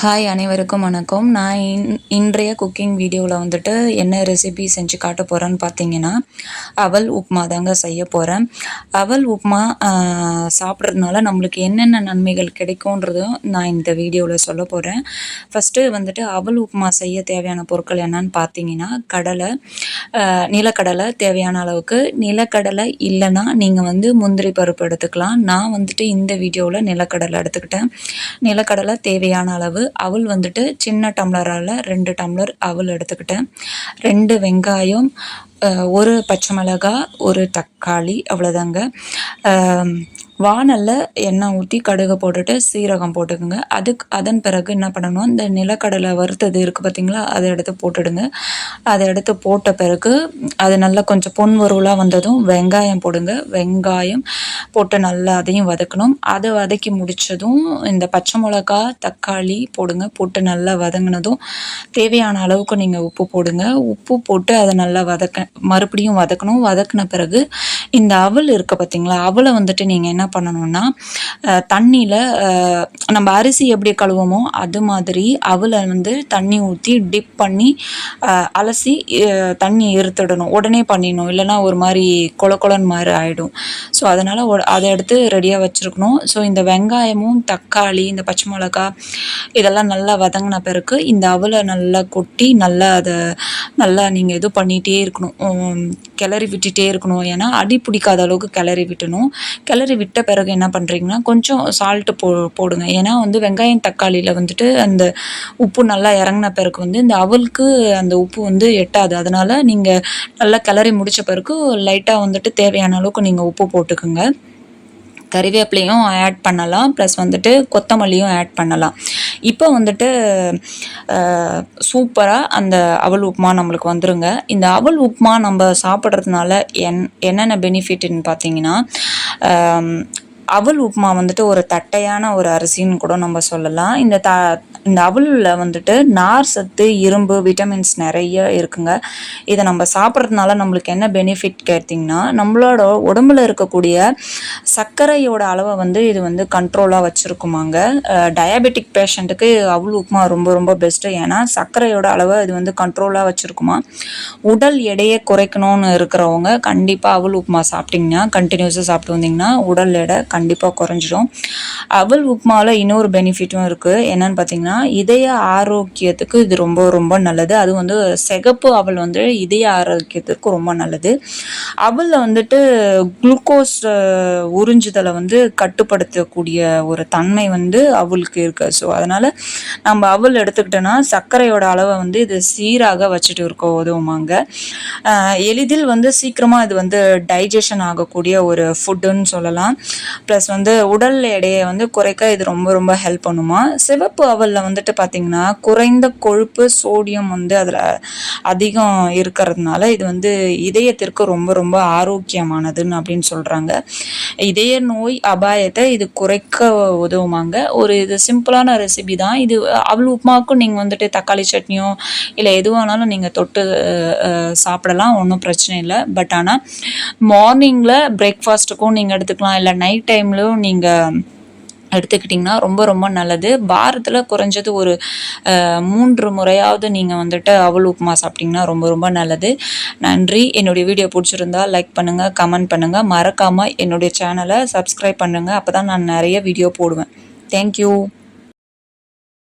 Hi அனைவருக்கும் வணக்கம். நான் இன் இன்றைய குக்கிங் வீடியோவில் வந்துட்டு என்ன ரெசிபி செஞ்சு காட்ட போகிறேன்னு பார்த்தீங்கன்னா அவல் உப்புமா தாங்க செய்ய போகிறேன் அவல் உப்புமா சாப்பிட்றதுனால நம்மளுக்கு என்னென்ன நன்மைகள் கிடைக்கும்ன்றதும் நான் இந்த வீடியோவில் சொல்ல போகிறேன் ஃபஸ்ட்டு வந்துட்டு அவல் உப்புமா செய்ய தேவையான பொருட்கள் என்னன்னு பார்த்தீங்கன்னா கடலை நிலக்கடலை தேவையான அளவுக்கு. நிலக்கடலை இல்லைன்னா நீங்கள் வந்து முந்திரி பருப்பு எடுத்துக்கலாம். நான் வந்துட்டு இந்த வீடியோவில் நிலக்கடலை எடுத்துக்கிட்டேன். நிலக்கடலை தேவையான அளவு அவல் வந்துட்டு சின்ன டம்ளரால் ரெண்டு டம்ளர் அவல் எடுத்துக்கிட்டேன். ரெண்டு வெங்காயம் ஒரு பச்சை மிளகாய் ஒரு தக்காளி அவ்வளோதாங்க வானல்ல எண்ணெய் ஊற்றி கடுகு போட்டுட்டு சீரகம் போட்டுக்கோங்க. அதுக்கு அதன் பிறகு என்ன பண்ணணும்? இந்த நிலக்கடலை வறுத்தது இருக்குது பார்த்தீங்களா அதை எடுத்து போட்டுடுங்க. அதை எடுத்து போட்ட பிறகு அது நல்லா கொஞ்சம் பொன் வறுவலாக வந்ததும் வெங்காயம் போடுங்க. வெங்காயம் போட்டு நல்லா அதையும் வதக்கணும். அதை வதக்கி முடிச்சதும் இந்த பச்சை மிளகா தக்காளி போடுங்க. போட்டு நல்லா வதங்கினதும் தேவையான அளவுக்கு நீங்கள் உப்பு போடுங்க. உப்பு போட்டு அதை நல்லா வதக்க மறுபடியும் வதக்கணும். வதக்கின பிறகு இந்த அவல் இருக்குது பார்த்தீங்களா அவலை வந்துட்டு நீங்கள் என்ன பண்ணணும்னா தண்ணியில் நம்ம அரிசி எப்படி கழுவோமோ அது மாதிரி அவலை வந்து தண்ணி ஊற்றி டிப் பண்ணி அலசி தண்ணி இருத்துடணும் உடனே பண்ணிடணும். இல்லைன்னா ஒரு மாதிரி கொல கொலன்னு மாதிரி ஆகிடும் ஸோ அதனால் அதை எடுத்து ரெடியாக வச்சுருக்கணும். ஸோ இந்த வெங்காயமும் தக்காளி இந்த பச்சை மிளகா இதெல்லாம் நல்லா வதங்கின பிறகு இந்த அவலை நல்லா கொட்டி நல்லா அதை நல்லா நீங்கள் இது பண்ணிகிட்டே இருக்கணும். கிளறி விட்டுட்டே இருக்கணும். ஏன்னா அடி பிடிக்காத அளவுக்கு கிளறி விட்டணும். கிளறி விட்ட பிறகு என்ன பண்ணுறீங்கன்னா கொஞ்சம் சால்ட்டு போ போடுங்க. ஏன்னா வந்து வெங்காயம் தக்காளியில் வந்துட்டு அந்த உப்பு நல்லா இறங்கின பிறகு வந்து இந்த அவலுக்கு அந்த உப்பு வந்து எட்டாது. அதனால் நீங்கள் நல்லா கிளறி முடித்த பிறகு லைட்டாக வந்துட்டு தேவையான அளவுக்கு நீங்கள் உப்பு போட்டுக்குங்க. கறிவேப்பிலையும் ஆட் பண்ணலாம். ப்ளஸ் வந்துட்டு கொத்தமல்லியும் ஆட் பண்ணலாம். இப்போ வந்துட்டு சூப்பராக அந்த அவல் உப்புமா நம்மளுக்கு வந்துருங்க. இந்த அவல் உப்புமா நம்ம சாப்பிட்றதுனால என் என்னென்ன பெனிஃபிட்னு பார்த்தீங்கன்னா அவல் உப்புமா வந்துட்டு ஒரு தட்டையான ஒரு அரிசின்னு கூட நம்ம சொல்லலாம். இந்த த இந்த அவலில் வந்துட்டு நார் சத்து இரும்பு விட்டமின்ஸ் நிறைய இருக்குங்க. இதை நம்ம சாப்பிட்றதுனால நம்மளுக்கு என்ன பெனிஃபிட் கேட்டிங்கன்னா நம்மளோட உடம்புல இருக்கக்கூடிய சர்க்கரையோட அளவை வந்து இது வந்து கண்ட்ரோலாக வச்சுருக்குமாங்க. டயபெட்டிக் பேஷண்ட்டுக்கு அவல் உப்புமா ரொம்ப ரொம்ப பெஸ்ட்டு ஏன்னா சர்க்கரையோட அளவை இது வந்து கண்ட்ரோலாக வச்சுருக்குமா. உடல் எடையை குறைக்கணும்னு இருக்கிறவங்க கண்டிப்பாக அவல் உப்புமா சாப்பிட்டிங்கன்னா கண்டினியூஸாக சாப்பிட்டு வந்தீங்கன்னா உடல் எடை கண்டிப்பாக குறைஞ்சிடும் அவல் உப்புமாவில் இன்னொரு பெனிஃபிட்டும் இருக்குது என்னன்னு பார்த்தீங்கன்னா இதய ஆரோக்கியத்துக்கு இது ரொம்ப ரொம்ப நல்லது. அது வந்து சிகப்பு அவள் வந்து இதய ஆரோக்கியத்துக்கு ரொம்ப நல்லது. அவளில் வந்துட்டு குளுக்கோஸ் உறிஞ்சுதலை வந்து கட்டுப்படுத்தக்கூடிய ஒரு தன்மை வந்து அவளுக்கு இருக்குது ஸோ அதனால் நம்ம அவள் எடுத்துக்கிட்டோன்னா சர்க்கரையோட அளவை வந்து இது சீராக வச்சுட்டு இருக்க உதவுமாங்க. எளிதில் வந்து சீக்கிரமாக இது வந்து டைஜஷன் ஆகக்கூடிய ஒரு ஃபுட்டுன்னு சொல்லலாம். ப்ளஸ் வந்து உடல் எடையை வந்து குறைக்க இது ரொம்ப ரொம்ப ஹெல்ப் பண்ணுமா? சிவப்பு அவலில் வந்துட்டு பார்த்திங்கன்னா குறைந்த கொழுப்பு சோடியம் வந்து அதில் அதிகம் இருக்கிறதுனால இது வந்து இதயத்திற்கு ரொம்ப ரொம்ப ஆரோக்கியமானதுன்னு அப்படின்னு சொல்கிறாங்க இதய நோய் அபாயத்தை இது குறைக்க உதவுமாங்க. ஒரு இது சிம்பிளான ரெசிபி தான். இது அவள் உப்புமாவுக்கும் நீங்கள் வந்துட்டு தக்காளி சட்னியோ இல்லை எதுவானாலும் நீங்கள் தொட்டு சாப்பிடலாம். ஒன்றும் பிரச்சனை இல்லை. பட் ஆனால் மார்னிங்கில் பிரேக்ஃபாஸ்ட்டுக்கும் நீங்கள் எடுத்துக்கலாம். இல்லை நைட் டைம்லையும் நீங்கள் எடுத்துக்கிட்டிங்கன்னா ரொம்ப ரொம்ப நல்லது. வாரத்தில் குறைஞ்சது ஒரு மூன்று முறையாவது நீங்கள் வந்துட்டு அவல் உப்புமா சாப்பிட்டிங்கன்னா ரொம்ப ரொம்ப நல்லது. நன்றி. என்னுடைய வீடியோ பிடிச்சிருந்தா லைக் பண்ணுங்கள் கமெண்ட் பண்ணுங்கள் மறக்காமல் என்னுடைய சேனலை சப்ஸ்கிரைப் பண்ணுங்கள் அப்போ தான் நான் நிறைய வீடியோ போடுவேன். தேங்க்யூ